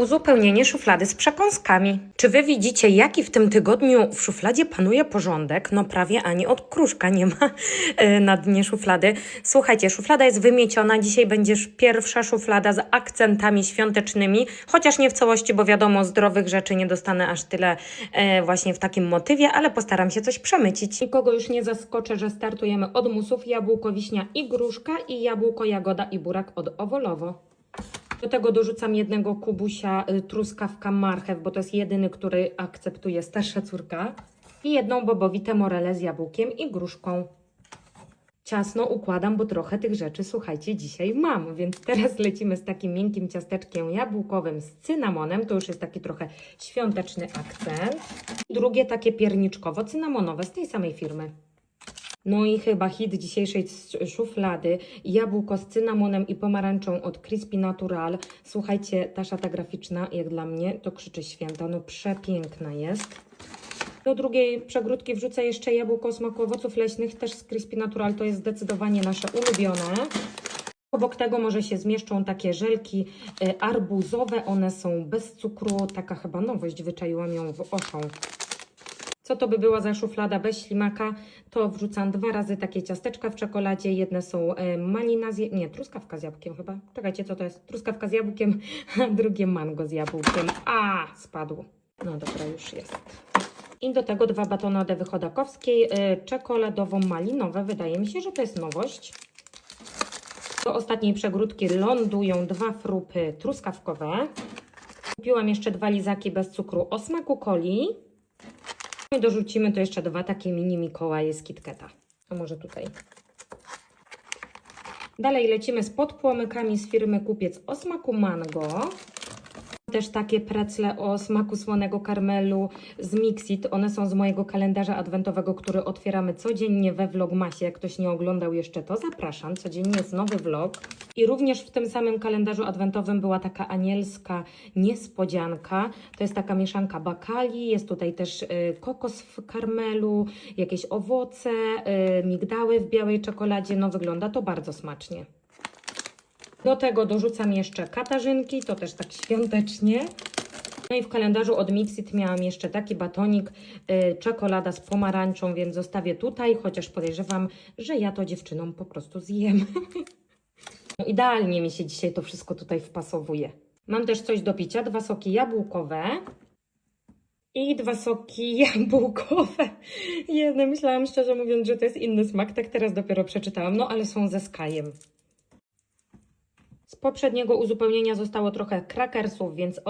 Uzupełnienie szuflady z przekąskami. Czy wy widzicie, jaki w tym tygodniu w szufladzie panuje porządek? No prawie ani od kruszka nie ma e, na dnie szuflady. Słuchajcie, szuflada jest wymieciona. Dzisiaj będzie już pierwsza szuflada z akcentami świątecznymi, chociaż nie w całości, bo wiadomo, zdrowych rzeczy nie dostanę aż tyle e, właśnie w takim motywie, ale postaram się coś przemycić. Nikogo już nie zaskoczę, że startujemy od musów jabłko, wiśnia i gruszka i jabłko, jagoda i burak od owolowo. Do tego dorzucam jednego kubusia y, truskawka marchew, bo to jest jedyny, który akceptuje starsza córka. I jedną bobowitę morelę z jabłkiem i gruszką. Ciasno układam, bo trochę tych rzeczy, słuchajcie, dzisiaj mam. Więc teraz lecimy z takim miękkim ciasteczkiem jabłkowym z cynamonem. To już jest taki trochę świąteczny akcent. Drugie takie pierniczkowo-cynamonowe z tej samej firmy. No i chyba hit dzisiejszej sz- szuflady. Jabłko z cynamonem i pomarańczą od Crispy Natural. Słuchajcie, ta szata graficzna, jak dla mnie, to krzyczy święta. No przepiękna jest. Do drugiej przegródki wrzucę jeszcze jabłko smaku owoców leśnych, też z Crispy Natural. To jest zdecydowanie nasze ulubione. Obok tego może się zmieszczą takie żelki y, arbuzowe. One są bez cukru. Taka chyba nowość, wyczaiłam ją w Oszą. Co to by była za szuflada bez ślimaka? To wrzucam dwa razy takie ciasteczka w czekoladzie. Jedne są e, malina z... Nie, truskawka z jabłkiem chyba. Czekajcie, co to jest? Truskawka z jabłkiem, a drugie mango z jabłkiem. A, spadło. No dobra, już jest. I do tego dwa batony odewy chodakowskiej, e, czekoladowo-malinowe. Wydaje mi się, że to jest nowość. Do ostatniej przegródki lądują dwa frupy truskawkowe. Kupiłam jeszcze dwa lizaki bez cukru o smaku coli. I dorzucimy tu jeszcze dwa takie mini Mikołaje z KitKata. A może tutaj. Dalej lecimy z podpłomykami z firmy Kupiec o smaku mango. Też takie precle o smaku słonego karmelu z Mixit. One są z mojego kalendarza adwentowego, który otwieramy codziennie we Vlogmasie. Jak ktoś nie oglądał jeszcze, to zapraszam. Codziennie jest nowy vlog. I również w tym samym kalendarzu adwentowym była taka anielska niespodzianka. To jest taka mieszanka bakali. Jest tutaj też y, kokos w karmelu, jakieś owoce, y, migdały w białej czekoladzie. No wygląda to bardzo smacznie. Do tego dorzucam jeszcze katarzynki, to też tak świątecznie. No i w kalendarzu od Mixit miałam jeszcze taki batonik, y, czekolada z pomarańczą, więc zostawię tutaj, chociaż podejrzewam, że ja to dziewczynom po prostu zjem. no idealnie mi się dzisiaj to wszystko tutaj wpasowuje. Mam też coś do picia, dwa soki jabłkowe. I dwa soki jabłkowe. Jedne myślałam szczerze mówiąc, że to jest inny smak, tak teraz dopiero przeczytałam, no ale są ze skajem. Z poprzedniego uzupełnienia zostało trochę krakersów, więc one